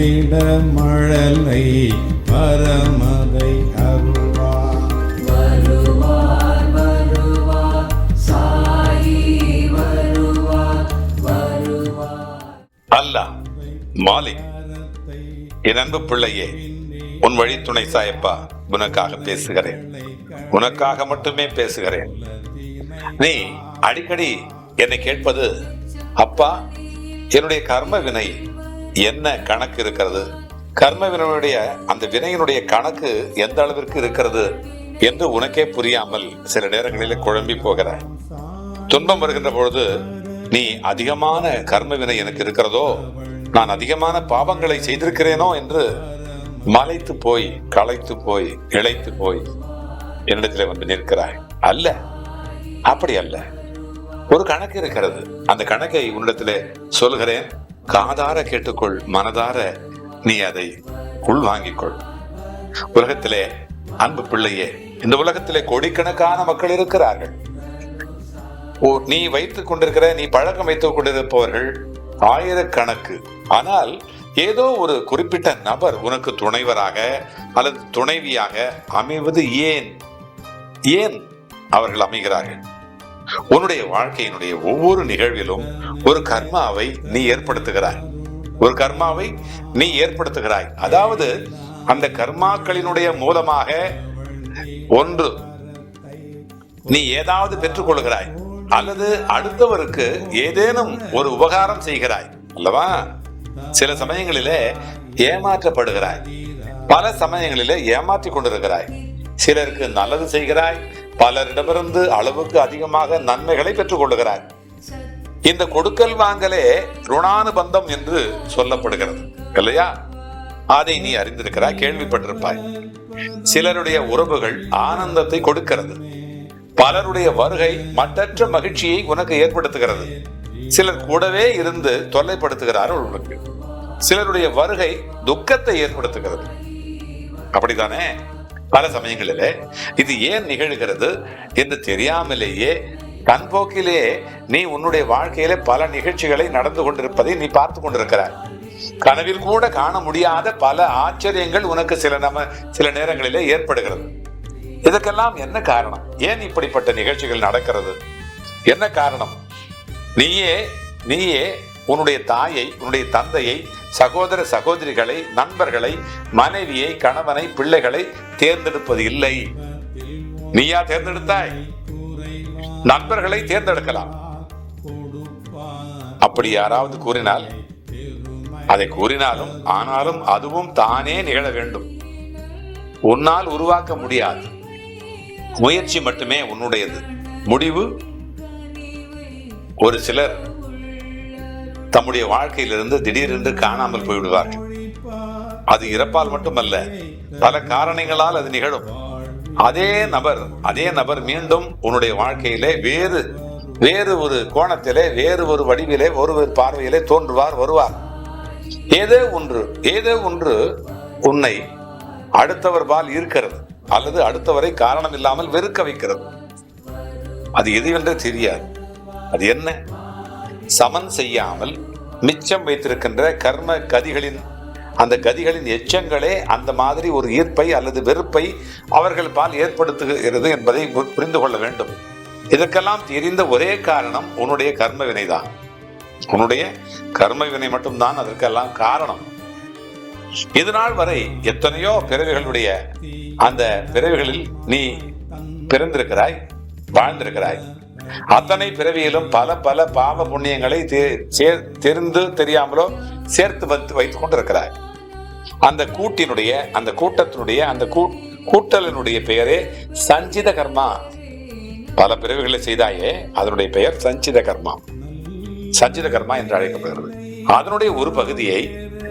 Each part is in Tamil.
தவழ்ந்திட மழலை பரமதை அருள்வார். வருவார் வருவார் சாயி வருவார் வருவார். அல்லாஹ் மாலிக் என் அன்பு பிள்ளையே உன் வழி துணை சாயப்பா உனக்காக பேசுகிறேன். உனக்காக மட்டுமே பேசுகிறேன். நீ அடிக்கடி என்னை கேட்பது அப்பா என்னுடைய கர்ம வினை. என்ன கணக்கு இருக்கிறது? கர்ம வினையுடைய அந்த வினையினுடைய கணக்கு எந்த அளவிற்கு இருக்கிறது என்று உனக்கே புரியாமல் சில நேரங்களில் குழம்பி போகிற. துன்பம் வருகின்ற பொழுது நீ அதிகமான கர்ம வினை எனக்கு இருக்கிறதோ நான் அதிகமான பாவங்களை செய்திருக்கிறேனோ என்று மலைத்து போய் களைத்து போய் இழைத்து போய் என்னிடத்தில் வந்து நிற்கிறாய். அல்ல. அப்படி அல்ல. ஒரு கணக்கு இருக்கிறது. அந்த கணக்கை உன்னிடத்தில் சொல்கிறேன் காதார கேட்டுக்கொள் மனதார நீ அதை உள்வாங்கிக் கொள் உலகத்திலே அன்பு பிள்ளையே இந்த உலகத்திலே கோடிக்கணக்கான மக்கள் இருக்கிறார்கள். நீ வைத்துக் கொண்டிருக்கிற நீ பழக்கம் வைத்துக் கொண்டிருப்பவர்கள் ஆயிரக்கணக்கு. ஆனால் ஏதோ ஒரு குறிப்பிட்ட நபர் உனக்கு துணைவராக அல்லது துணைவியாக அமைவது ஏன்? ஏன் அவர்கள் அமைகிறார்கள்? உன்னுடைய வாழ்க்கையினுடைய ஒவ்வொரு நிகழ்விலும் ஒரு கர்மாவை நீ ஏற்படுத்துகிறாய். ஒரு கர்மாவை நீ ஏற்படுத்துகிறாய். அதாவது அந்த கர்மாக்களினுடைய மூலமாக ஒன்று நீ ஏதாவது பெற்றுக்கொள்கிறாய். அல்லது அடுத்தவருக்கு ஏதேனும் ஒரு உபகாரம் செய்கிறாய். அல்லவா? சில சமயங்களிலே ஏமாற்றப்படுகிறாய். பல சமயங்களிலே ஏமாற்றிக் கொண்டிருக்கிறாய். சிலருக்கு நல்லது செய்கிறாய். பலரிடமிருந்து அளவுக்கு அதிகமாக நன்மைகளை பெற்றுக் கொள்ளுகிறார் இந்த கொடுக்கல் வாங்கலே ருணானுபந்தம் என்று சொல்லப்படுகிறது. இல்லையா? அதை நீ அறிந்திருக்கிறாய் கேள்விப்பட்டிருப்பாய். சிலருடைய உறவுகள் ஆனந்தத்தை கொடுக்கிறது. பலருடைய வருகை மற்றற்ற மகிழ்ச்சியை உனக்கு ஏற்படுத்துகிறது. சிலர் கூடவே இருந்து தொல்லைப்படுத்துகிறார்கள் உனக்கு. சிலருடைய வருகை துக்கத்தை ஏற்படுத்துகிறது. அப்படித்தானே? பல சமயங்களிலே இது ஏன் நிகழ்கிறது என்று தெரியாமலேயே கண்போக்கிலே நீ உன்னுடைய வாழ்க்கையிலே பல நிகழ்ச்சிகளை நடந்து கொண்டிருப்பதை நீ பார்த்து கொண்டிருக்கிறாய். கனவில் கூட காண முடியாத பல ஆச்சரியங்கள் உனக்கு சில நம்ம சில நேரங்களிலே ஏற்படுகிறது. இதற்கெல்லாம் என்ன காரணம்? ஏன் இப்படிப்பட்ட நிகழ்ச்சிகள் நடக்கிறது? என்ன காரணம்? நீயே நீயே உன்னுடைய தாயை உன்னுடைய தந்தையை சகோதர சகோதரிகளை நண்பர்களை மனைவியை கணவனை பிள்ளைகளை தேர்ந்தெடுப்பது இல்லை. நீயா தேர்ந்தெடுத்தாய்? நண்பர்களை தேர்ந்தெடுக்கலாம். அப்படி யாராவது கூறினால் அதை கூறினாலும் ஆனாலும் அதுவும் தானே நிகழ வேண்டும். உன்னால் உருவாக்க முடியாது. முயற்சி மட்டுமே உன்னுடையது. முடிவு? ஒரு சிலர் தம்முடைய வாழ்க்கையிலிருந்து திடீரென்று காணாமல் போய்விடுவார்கள். அது இறப்பால் மட்டுமல்ல பல காரணங்களால் அது நிகழும். அதே நபர் அதே நபர் மீண்டும் உன்னுடைய வாழ்க்கையிலே வேறு வேறு ஒரு கோணத்திலே வேறு ஒரு வடிவிலே ஒரு ஒரு பார்வையிலே தோன்றுவார் வருவார். ஏதோ ஒன்று ஏதோ ஒன்று உன்னை அடுத்தவர் பால் இருக்கிறது அல்லது அடுத்தவரை காரணம் இல்லாமல் வெறுக்க வைக்கிறது. அது எதுவென்று தெரியாது. அது என்ன? சமன் செய்யாமல் மிச்சம் வைத்திருக்கின்ற கர்ம கதிகளின் அந்த கதிகளின் எச்சங்களே அந்த மாதிரி ஒரு ஈர்ப்பை அல்லது வெறுப்பை அவர்கள் பால் ஏற்படுத்துகிறது என்பதை புரிந்து கொள்ள வேண்டும். இதற்கெல்லாம் தெரிந்த ஒரே காரணம் உன்னுடைய கர்ம வினைதான் உன்னுடைய கர்ம வினை மட்டும்தான் அதற்கெல்லாம் காரணம். இதனால் வரை எத்தனையோ பிறவிகளுடைய அந்த பிறவிகளில் நீ பிறந்திருக்கிறாய் வாழ்ந்திருக்கிறாய். அத்தனை பிறவியிலும் பல பல பாவ புண்ணியங்களை தெரிந்து தெரியாமலோ சேர்த்து வைத்து வைத்துக் கொண்டிருக்கிறார். அந்த கூட்டினுடைய அந்த கூட்டத்தினுடைய அந்த கூட்டலினுடைய பெயரே சஞ்சித கர்மா. பல பிறவிகளை செய்தாயே அதனுடைய பெயர் சஞ்சித கர்மா. சஞ்சித கர்மா என்று அழைக்கப்படுகிறது. அதனுடைய ஒரு பகுதியை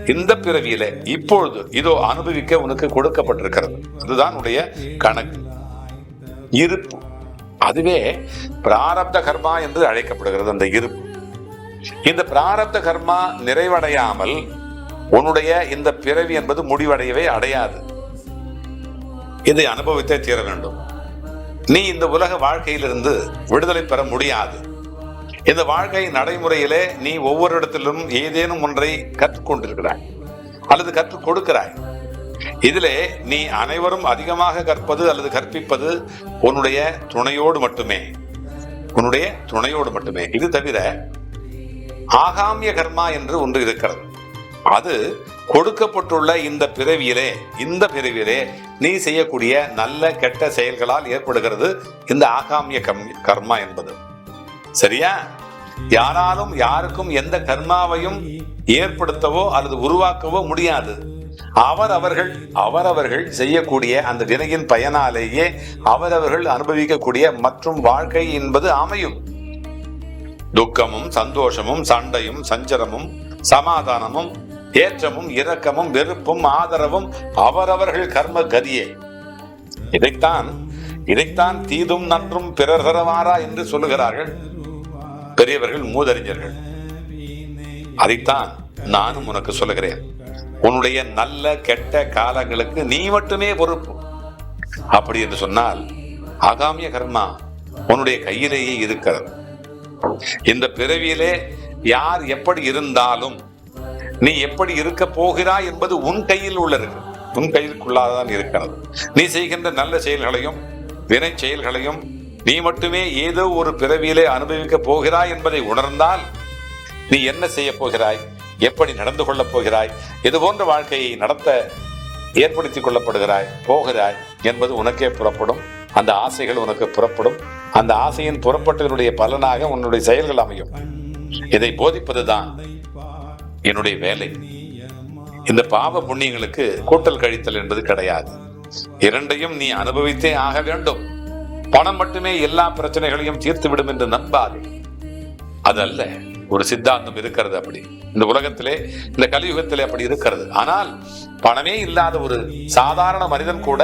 இந்த பிறவியில இப்பொழுது இதோ அனுபவிக்க உனக்கு கொடுக்கப்பட்டிருக்கிறது. அதுதான் உடைய கணக்கு. இருப்பு. அதுவே பிராரப்த கர்மா என்று அழைக்கப்படுகிறது அந்த இருப்பு இந்த பிராரப்த கர்மா நிறைவடையாமல் உன்னுடைய இந்த பிறவி என்பது முடிவடையவே அடையாது. இதை அனுபவித்தே தீர வேண்டும். நீ இந்த உலக வாழ்க்கையிலிருந்து விடுதலை பெற முடியாது. இந்த வாழ்க்கை நடைமுறையிலே நீ ஒவ்வொரு இடத்திலும் ஏதேனும் ஒன்றை கற்றுக்கொண்டிருக்கிறாய். அல்லது கற்றுக் கொடுக்கிறாய். இதிலே நீ அனைவரும் அதிகமாக கற்பது அல்லது கற்பிப்பது உன்னுடைய துணையோடு மட்டுமே. உன்னுடைய துணையோடு மட்டுமே. இது தவிர ஆகாமிய கர்மா என்று ஒன்று இருக்கிறது. அது கொடுக்கப்பட்டுள்ள இந்த பிறவியிலே இந்த பிறவியிலே நீ செய்யக்கூடிய நல்ல கெட்ட செயல்களால் ஏற்படுகிறது இந்த ஆகாமிய கர்மா என்பது. சரியா? யாராலும் யாருக்கும் எந்த கர்மாவையும் ஏற்படுத்தவோ அல்லது உருவாக்கவோ முடியாது. அவர் அவர்கள் அவரவர்கள் செய்யக்கூடிய அந்த வினையின் பயனாலேயே அவரவர்கள் அனுபவிக்கக்கூடிய மற்றும் வாழ்க்கை என்பது அமையும். துக்கமும் சந்தோஷமும் சண்டையும் சஞ்சலமும் சமாதானமும் ஏற்றமும் இரக்கமும் வெறுப்பும் ஆதரவும் அவரவர்கள் கர்ம கதியே. இதைத்தான் இதைத்தான் தீதும் நன்றும் பிறர் தரவாரா என்று சொல்லுகிறார்கள் பெரியவர்கள் மூதறிஞர்கள். அதைத்தான் நானும் உனக்கு சொல்லுகிறேன். உன்னுடைய நல்ல கெட்ட காலங்களுக்கு நீ மட்டுமே பொறுப்பு. அப்படி என்று சொன்னால் ஆகாமிய கர்மா உன்னுடைய கையிலேயே இருக்கிறது. இந்த பிறவியிலே யார் எப்படி இருந்தாலும் நீ எப்படி இருக்க போகிறாய் என்பது உன் கையில் உள்ளது உன் கையிற்குள்ளாதான் இருக்கிறது. நீ செய்கின்ற நல்ல செயல்களையும் வினை செயல்களையும் நீ மட்டுமே ஏதோ ஒரு பிறவியிலே அனுபவிக்க போகிறாய் என்பதை உணர்ந்தால் நீ என்ன செய்ய போகிறாய்? எப்படி நடந்து கொள்ளப் போகிறாய்? இது போன்ற வாழ்க்கையை நடத்த ஏற்படுத்திக் கொள்ளப்படுகிறாய்? போகிறாய் என்பது உனக்கே புறப்படும். அந்த ஆசைகள் உனக்கு புறப்படும். அந்த ஆசையின் புறப்பட்டதனுடைய பலனாக உன்னுடைய செயல்கள் அமையும். இதை போதிப்பதுதான் என்னுடைய வேலை. இந்த பாவ புண்ணியங்களுக்கு கூட்டல் கழித்தல் என்பது கிடையாது. இரண்டையும் நீ அனுபவித்தே ஆக வேண்டும். பணம் மட்டுமே எல்லா பிரச்சனைகளையும் தீர்த்து விடும் என்று நம்பாது. அதல்ல. ஒரு சித்தாந்தம் இருக்கிறது அப்படி. இந்த உலகத்திலே இந்த கலியுகத்திலே அப்படி இருக்கிறது. ஆனால் பணமே இல்லாத ஒரு சாதாரண மனிதன் கூட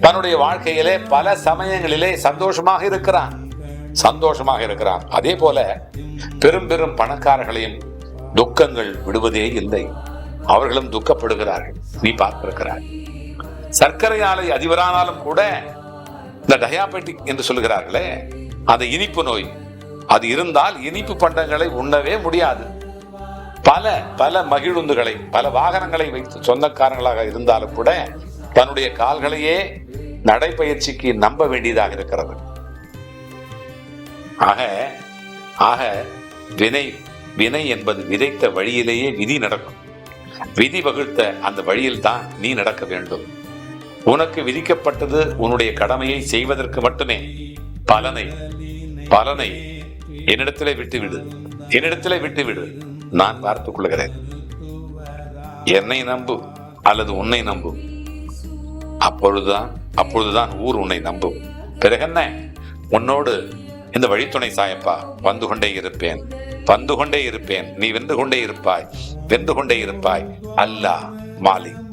தன்னுடைய வாழ்க்கையிலே பல சமயங்களிலே சந்தோஷமாக இருக்கிறான். சந்தோஷமாக இருக்கிறான். அதே போல பெரும் பெரும் பணக்காரர்களையும் துக்கங்கள் விடுவதே இல்லை. அவர்களும் துக்கப்படுகிறார்கள். நீ பார்த்திருக்கிறாய். சர்க்கரை ஆலை அதிபரானாலும் கூட இந்த டயாபெட்டிக் என்று சொல்லுகிறார்களே அந்த இனிப்பு நோய் அது இருந்தால் இனிப்பு பண்டங்களை உண்ணவே முடியாது. பல பல மகிழுந்துகளை பல வாகனங்களை வைத்து சொந்தக்காரங்களாக இருந்தாலும் கூட தன்னுடைய கால்களையே நடைப்பயிற்சிக்கு நம்ப வேண்டியதாக இருக்கிறது. ஆக ஆக வினை வினை என்பது விதைத்த வழியிலேயே விதி நடக்கும். விதி வகுத்த அந்த வழியில் தான் நீ நடக்க வேண்டும். உனக்கு விதிக்கப்பட்டது உன்னுடைய கடமையை செய்வதற்கு மட்டுமே. பலனை பலனை என்னிடத்திலே விட்டுவிடு. என்னிடத்திலே விட்டுவிடு. நான் பார்த்துக் கொள்கிறேன் என்னை நம்பு அல்லது உன்னை நம்பு. அப்பொழுதுதான் அப்பொழுதுதான் ஊர் உன்னை நம்பும் பிறகென்ன? உன்னோடு இந்த வழித்துணை சாயப்பா வந்து கொண்டே இருப்பேன். வந்து கொண்டே இருப்பேன். நீ வென்று கொண்டே இருப்பாய். வென்று கொண்டே இருப்பாய். அல்லா மாலிக்